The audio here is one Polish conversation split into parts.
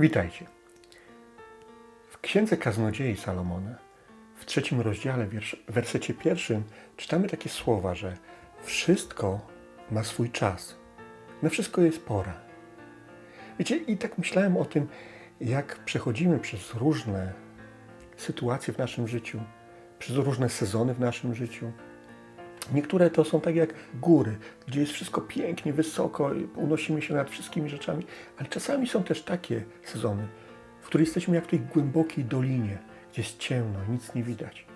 Witajcie. W Księdze Kaznodziei Salomona, w trzecim rozdziale, wiersz, wersecie pierwszym, czytamy takie słowa, że wszystko ma swój czas. Na wszystko jest pora. Wiecie, i tak myślałem o tym, jak przechodzimy przez różne sytuacje w naszym życiu, przez różne sezony w naszym życiu. Niektóre to są tak jak góry, gdzie jest wszystko pięknie, wysoko, unosimy się nad wszystkimi rzeczami, ale czasami są też takie sezony, w których jesteśmy jak w tej głębokiej dolinie, gdzie jest ciemno, nic nie widać.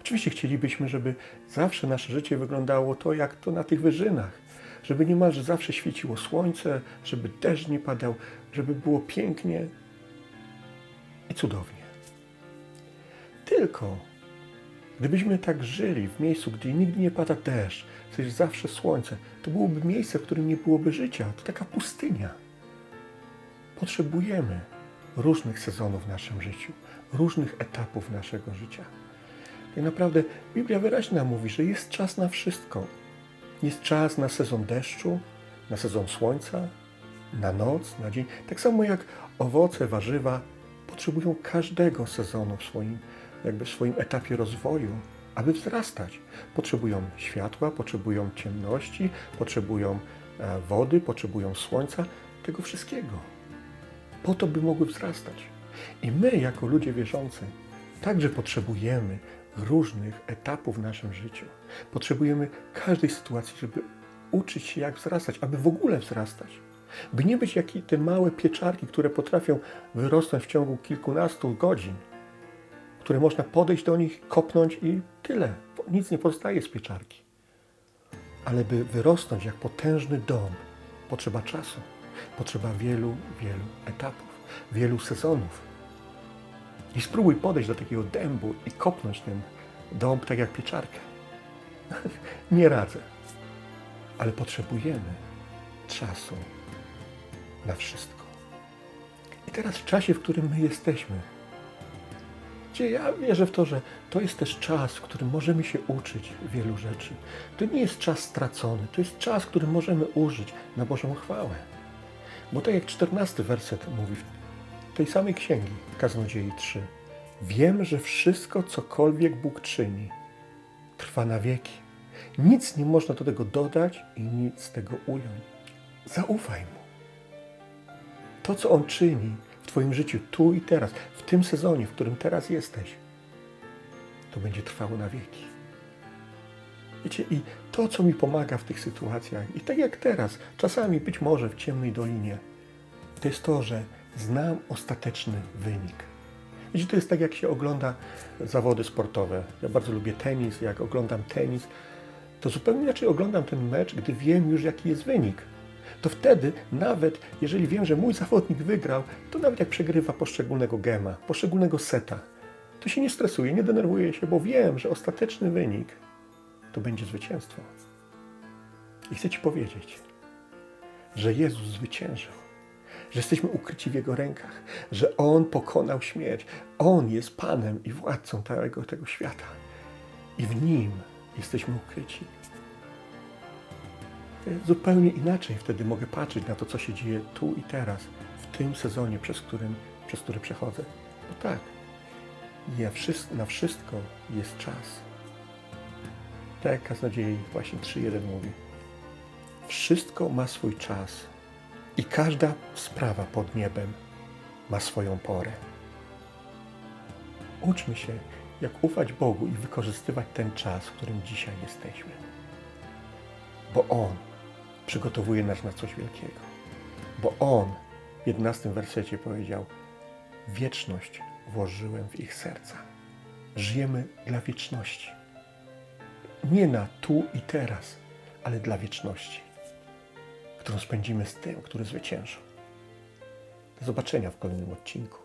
Oczywiście chcielibyśmy, żeby zawsze nasze życie wyglądało to, jak to na tych wyżynach, żeby niemalże zawsze świeciło słońce, żeby deszcz nie padał, żeby było pięknie i cudownie. Tylko Gdybyśmy tak żyli w miejscu, gdzie nigdy nie pada deszcz, gdzie jest zawsze słońce, to byłoby miejsce, w którym nie byłoby życia. To taka pustynia. Potrzebujemy różnych sezonów w naszym życiu, różnych etapów naszego życia. Tak naprawdę Biblia wyraźnie nam mówi, że jest czas na wszystko. Jest czas na sezon deszczu, na sezon słońca, na noc, na dzień. Tak samo jak owoce, warzywa potrzebują każdego sezonu w swoim jakby w swoim etapie rozwoju, aby wzrastać. Potrzebują światła, potrzebują ciemności, potrzebują e, wody, potrzebują słońca, tego wszystkiego. Po to, by mogły wzrastać. I my, jako ludzie wierzący, także potrzebujemy różnych etapów w naszym życiu. Potrzebujemy każdej sytuacji, żeby uczyć się, jak wzrastać, aby w ogóle wzrastać. By nie być jak te małe pieczarki, które potrafią wyrosnąć w ciągu kilkunastu godzin, które można podejść do nich, kopnąć i tyle. Nic nie pozostaje z pieczarki. Ale by wyrosnąć jak potężny dom, potrzeba czasu, potrzeba wielu, wielu etapów, wielu sezonów. I spróbuj podejść do takiego dębu i kopnąć ten dąb tak jak pieczarkę. nie radzę. Ale potrzebujemy czasu na wszystko. I teraz w czasie, w którym my jesteśmy, gdzie ja wierzę w to, że to jest też czas, w którym możemy się uczyć wielu rzeczy. To nie jest czas stracony, to jest czas, który możemy użyć na Bożą chwałę. Bo tak jak czternasty werset mówi w tej samej księgi, Kaznodziei 3. Wiem, że wszystko, cokolwiek Bóg czyni, trwa na wieki. Nic nie można do tego dodać i nic z tego ująć. Zaufaj Mu. To, co On czyni, Twoim życiu, tu i teraz, w tym sezonie, w którym teraz jesteś, to będzie trwało na wieki. Wiecie, i to, co mi pomaga w tych sytuacjach, i tak jak teraz, czasami być może w ciemnej dolinie, to jest to, że znam ostateczny wynik. Wiecie, to jest tak, jak się ogląda zawody sportowe. Ja bardzo lubię tenis, jak oglądam tenis, to zupełnie inaczej oglądam ten mecz, gdy wiem już, jaki jest wynik to wtedy nawet jeżeli wiem, że mój zawodnik wygrał, to nawet jak przegrywa poszczególnego gema, poszczególnego seta, to się nie stresuję, nie denerwuję się, bo wiem, że ostateczny wynik to będzie zwycięstwo. I chcę Ci powiedzieć, że Jezus zwyciężył, że jesteśmy ukryci w Jego rękach, że On pokonał śmierć. On jest Panem i władcą całego tego świata. I w Nim jesteśmy ukryci zupełnie inaczej wtedy mogę patrzeć na to, co się dzieje tu i teraz, w tym sezonie, przez, którym, przez który przechodzę. No tak, ja wszystko, na wszystko jest czas. Tak jak Kaznodziei właśnie 3.1 mówi. Wszystko ma swój czas i każda sprawa pod niebem ma swoją porę. Uczmy się, jak ufać Bogu i wykorzystywać ten czas, w którym dzisiaj jesteśmy. Bo On przygotowuje nas na coś wielkiego. Bo On w 11 wersecie powiedział: Wieczność włożyłem w ich serca. Żyjemy dla wieczności. Nie na tu i teraz, ale dla wieczności, którą spędzimy z tym, który zwyciężył. Do zobaczenia w kolejnym odcinku.